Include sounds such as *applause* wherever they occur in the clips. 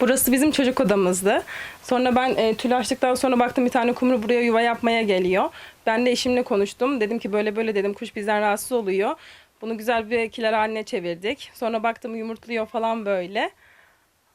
Burası bizim çocuk odamızdı. Sonra ben e, tül açtıktan sonra baktım bir tane kumru buraya yuva yapmaya geliyor. Ben de eşimle konuştum. Dedim ki böyle böyle dedim kuş bizden rahatsız oluyor. Bunu güzel bir kiler haline çevirdik. Sonra baktım yumurtluyor falan böyle.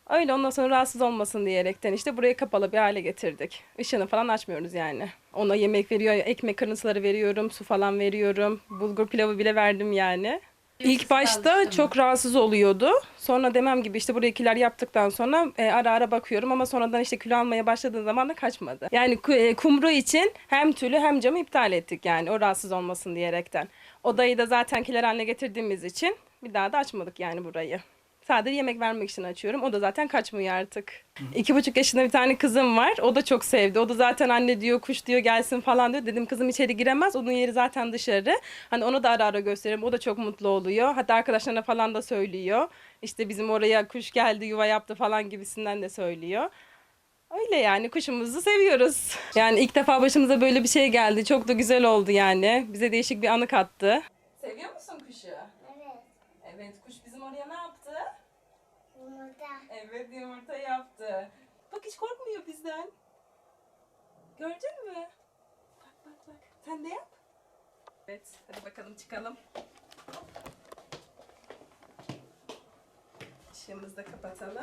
Öyle ondan sonra rahatsız olmasın diyerekten işte burayı kapalı bir hale getirdik. Işığını falan açmıyoruz yani. Ona yemek veriyor, ekmek kırıntıları veriyorum, su falan veriyorum. Bulgur pilavı bile verdim yani. İlk başta çok rahatsız oluyordu. Sonra demem gibi işte buraya kiler yaptıktan sonra e, ara ara bakıyorum ama sonradan işte kilo almaya başladığı zaman da kaçmadı. Yani e, kumru için hem tülü hem camı iptal ettik yani o rahatsız olmasın diyerekten. Odayı da zaten kiler haline getirdiğimiz için bir daha da açmadık yani burayı. Sadece yemek vermek için açıyorum. O da zaten kaçmıyor artık. İki buçuk yaşında bir tane kızım var. O da çok sevdi. O da zaten anne diyor, kuş diyor gelsin falan diyor. Dedim kızım içeri giremez. Onun yeri zaten dışarı. Hani onu da ara ara gösteririm. O da çok mutlu oluyor. Hatta arkadaşlarına falan da söylüyor. İşte bizim oraya kuş geldi, yuva yaptı falan gibisinden de söylüyor. Öyle yani kuşumuzu seviyoruz. *laughs* Yani ilk defa başımıza böyle bir şey geldi. Çok da güzel oldu yani. Bize değişik bir anı kattı. Seviyor musun kuşu? Evet. Evet kuş bizim oraya ne yaptı? Yumurta. Evet yumurta yaptı. Bak hiç korkmuyor bizden. Gördün mü? Bak bak bak. Sen de yap. Evet hadi bakalım çıkalım. Işığımızı da kapatalım.